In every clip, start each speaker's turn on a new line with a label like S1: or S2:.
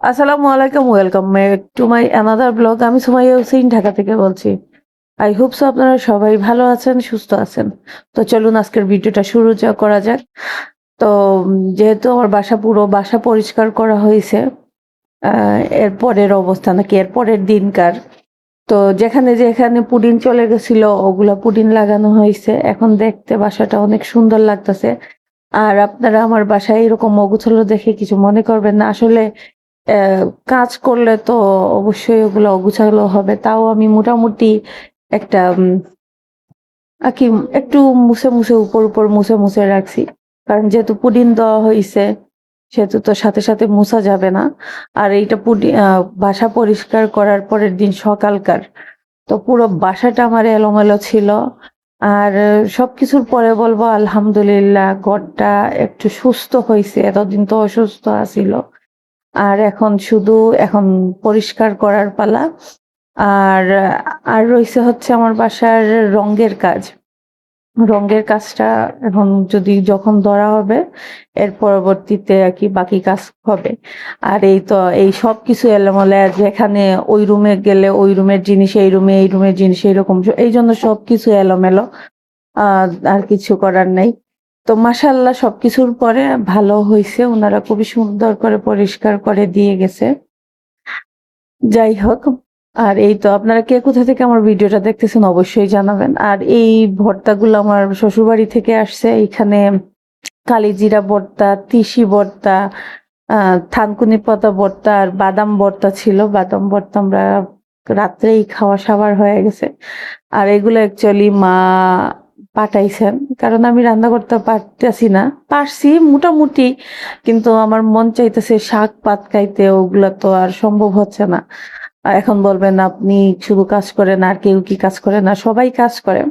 S1: আসসালামু আলাইকুম welcome to my another blog আমি সুমাইয়া হুসেইন ঢাকা থেকে বলছি। আই হোপ সো আপনারা সবাই ভালো আছেন সুস্থ আছেন। তো চলুন আজকের ভিডিওটা শুরু করা যাক। তো যেহেতু আমার বাসা পুরো বাসা পরিষ্কার করা হয়েছে আহ, এর পরের অবস্থা নাকি এর পরের দিনকার। তো যেখানে যেখানে পুডিন চলে গেছিল ওগুলা পুডিন লাগানো হয়েছে। এখন দেখতে বাসাটা অনেক সুন্দর লাগতেছে। আর আপনারা আমার বাসায় এরকম অগুছালো দেখে কিছু মনে করবেন না। আসলে কাজ করলে তো অবশ্যই ওগুলো অগুছালো হবে। তাও আমি মোটামুটি একটা আর কি একটু মুছে মুছে উপর উপর মুছে মুছে রাখছি। কারণ যেহেতু পুডিং দেওয়া হয়েছে সেহেতু তো সাথে সাথে মুছা যাবে না। আর এইটা পুডি বাসা পরিষ্কার করার পরের দিন সকালকার। তো পুরো বাসাটা আমার এলোমেলো ছিল। আর আহ, সবকিছুর পরে বলব আলহামদুলিল্লাহ ঘরটা একটু সুস্থ হয়েছে এতদিন তো অসুস্থ আছিল। আর এখন শুধু এখন পরিষ্কার করার পালা। আর আর রয়েছে হচ্ছে আমার বাসার রঙের কাজ। রঙের কাজটা এখন যদি যখন ধরা হবে, এর পরবর্তীতে আর কি বাকি কাজ হবে। আর এই তো, এই সব কিছু এলোমেলো যেখানে ওই রুমে গেলে ওই রুমের জিনিস, এই রুমে, এই রুমের জিনিস, এইরকম এই জন্য সব কিছু এলোমেলো আর কিছু করার নেই। তো মাসাল্লাহ সবকিছুর পরে ভালো হয়েছে ওনারা খুবই সুন্দর করে পরিষ্কার করে দিয়ে গেছে। যাই হোক, আর এই তো, আপনারা কে কোথা থেকে আমার ভিডিওটা দেখতেছেন অবশ্যই জানাবেন। আর এই ভর্তাগুলো আমার শ্বশুরবাড়ি থেকে আসছে এখানে কালিজিরা ভর্তা, তিসি ভর্তা থানকুনি পাতা ভর্তা আর বাদাম ভর্তা ছিল। বাদাম ভর্তা আমরা রাত্রেই খাওয়া সাবার হয়ে গেছে। আর এগুলো অ্যাকচুয়ালি মা পাঠাইছেন, কারণ আমি রান্না করতে পারতেছি না। পারছি মোটামুটি, কিন্তু আমার মন চাইতেছে শাক পাত খাইতে, ওগুলা তো আর সম্ভব হচ্ছে না। এখন বলবেন, আপনি শুধু কাজ করেন, আর কেউ কি কাজ করে না? সবাই কাজ করে।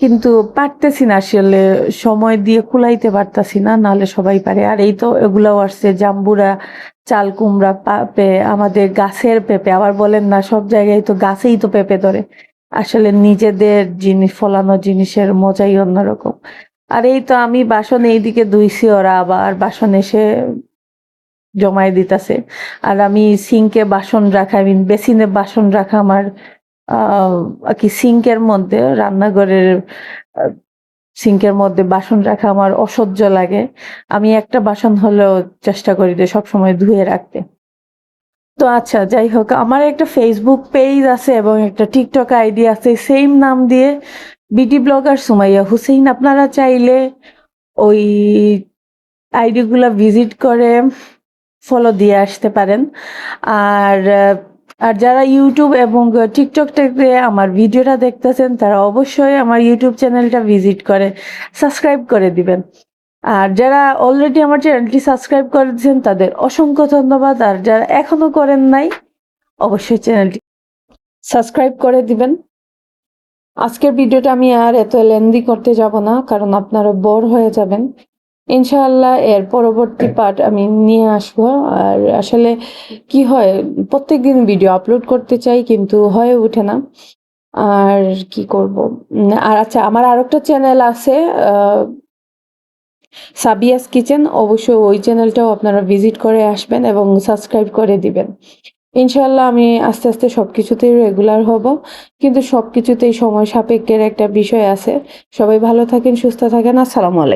S1: কিন্তু পারতেছি না, আসলে সময় দিয়ে কুলাইতে পারতাছি না, নাহলে সবাই পারে। আর এই তো এগুলাও আসছে, জাম্বুরা, চাল কুমড়া, পেঁপে, আমাদের গাছের পেঁপে, আবার বলেন না, সব জায়গায় তো গাছেই তো পেঁপে ধরে। আসলে নিজেদের জিনিস, ফলানো জিনিসের মজাই অন্যরকম। আর এই তো আমি বাসন এইদিকে ধুইছি ওরা আবার বাসন এসে জমায় দিতেছে। আর আমি সিঙ্কে বাসন রাখা মিন বেসিনে বাসন রাখা আমার, আহ, কি সিঙ্কের মধ্যে, রান্নাঘরের সিঙ্কের মধ্যে বাসন রাখা আমার অসহ্য লাগে। আমি একটা বাসন হলেও চেষ্টা করি যে সবসময় ধুয়ে রাখতে। তো আচ্ছা যাই হোক, আমার একটা ফেসবুক পেজ আছে এবং একটা টিকটক আইডি আছে সেম নাম দিয়ে বিটি ব্লগার সুমাইয়া হুসেইন, আপনারা চাইলে ওই আইডিগুলো ভিজিট করে ফলো দিয়ে আসতে পারেন। আর আর যারা ইউটিউব এবং টিকটক থেকে আমার ভিডিওটা দেখতেছেন, তারা অবশ্যই আমার ইউটিউব চ্যানেলটা ভিজিট করে সাবস্ক্রাইব করে দিবেন। আর যারা অলরেডি আমার চ্যানেলটি সাবস্ক্রাইব করেছেন, তাদের অসংখ্য ধন্যবাদ। আর যারা এখনও করেন নাই, অবশ্যই চ্যানেলটি সাবস্ক্রাইব করে দিবেন। আজকের ভিডিওটা আমি আর এত লেন্দি করতে যাব না, কারণ আপনারা বোর হয়ে যাবেন। ইনশাআল্লাহ এর পরবর্তী পার্ট আমি নিয়ে আসব। আর আসলে কি হয়, প্রত্যেকদিন ভিডিও আপলোড করতে চাই, কিন্তু হয়ে ওঠে না। আর কি করব? আর আচ্ছা আমার আরেকটা চ্যানেল আছে সাবিয়াস কিচেন অবশ্যই ওই চ্যানেলটাও আপনারা ভিজিট করে আসবেন এবং সাবস্ক্রাইব করে দিবেন। ইনশাল্লাহ আমি আস্তে আস্তে সব কিছুতেই রেগুলার হব, কিন্তু সব কিছুতেই সময় সাপেক্ষের একটা বিষয় আছে। সবাই ভালো থাকেন, সুস্থ থাকেন, আসসালামু আলাইকুম।